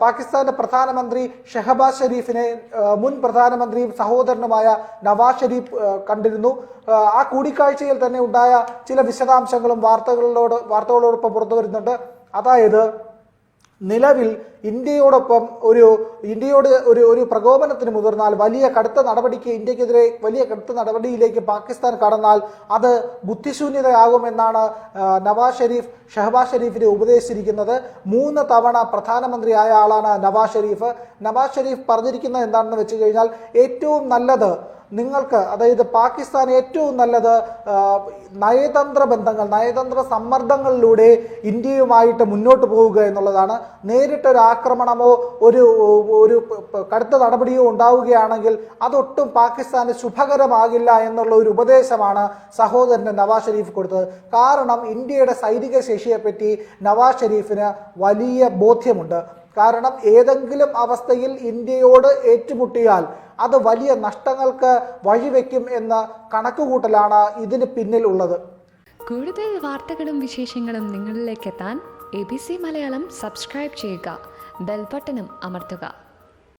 പാകിസ്ഥാന്റെ പ്രധാനമന്ത്രി ഷെഹബാസ് ഷെരീഫിനെ മുൻ പ്രധാനമന്ത്രിയും സഹോദരനുമായ നവാസ് ഷെരീഫ് കണ്ടിരുന്നു. ആ കൂടിക്കാഴ്ചയിൽ തന്നെ ഉണ്ടായ ചില വിശദാംശങ്ങളും വാർത്തകളോട് വാർത്തകളോടൊപ്പം പുറത്തു വരുന്നുണ്ട് അതായത് നിലവിൽ ഇന്ത്യയോടൊപ്പം ഒരു ഇന്ത്യയോട് ഒരു ഒരു പ്രകോപനത്തിന് മുതിർന്നാൽ വലിയ കടുത്ത നടപടിക്ക് ഇന്ത്യക്കെതിരെ വലിയ കടുത്ത നടപടിയിലേക്ക് പാകിസ്ഥാൻ കടന്നാൽ അത് ബുദ്ധിശൂന്യതയാകുമെന്നാണ് നവാസ് ഷെരീഫ് ഷഹബാസ് ഷെരീഫിനെ ഉപദേശിച്ചിരിക്കുന്നത്. മൂന്ന് തവണ പ്രധാനമന്ത്രിയായ ആളാണ് നവാസ് ഷെരീഫ്. നവാസ് ഷെരീഫ് പറഞ്ഞിരിക്കുന്നത് എന്താണെന്ന് വെച്ച് കഴിഞ്ഞാൽ ഏറ്റവും നല്ലത് നിങ്ങൾക്ക് അതായത് പാകിസ്ഥാൻ ഏറ്റവും നല്ലത് നയതന്ത്ര ബന്ധങ്ങൾ നയതന്ത്ര സമ്മർദ്ദങ്ങളിലൂടെ ഇന്ത്യയുമായിട്ട് മുന്നോട്ട് പോവുക എന്നുള്ളതാണ്. നേരിട്ടൊരു ആക്രമണമോ ഒരു ഒരു കടുത്ത നടപടിയോ ഉണ്ടാവുകയാണെങ്കിൽ അതൊട്ടും പാകിസ്ഥാന് ശുഭകരമാകില്ല എന്നുള്ള ഒരു ഉപദേശമാണ് സഹോദരന് നവാസ് ഷെരീഫ് കൊടുത്തത്. കാരണം ഇന്ത്യയുടെ സൈനിക ശേഷിയെപ്പറ്റി നവാസ് ഷെരീഫിന് വലിയ ബോധ്യമുണ്ട്. കാരണം ഏതെങ്കിലും അവസ്ഥയിൽ ഇന്ത്യയോട് ഏറ്റുമുട്ടിയാൽ അത് വലിയ നഷ്ടങ്ങൾക്ക് വഴിവെക്കും എന്ന കണക്കുകൂട്ടലാണ് ഇതിന് പിന്നിൽ ഉള്ളത് കൂടുതൽ വാർത്തകളും വിശേഷങ്ങളും നിങ്ങളിലേക്ക് എത്താൻ A B C Malayalam subscribe ചെയ്യുക. ബെൽബട്ടനും അമർത്തുക.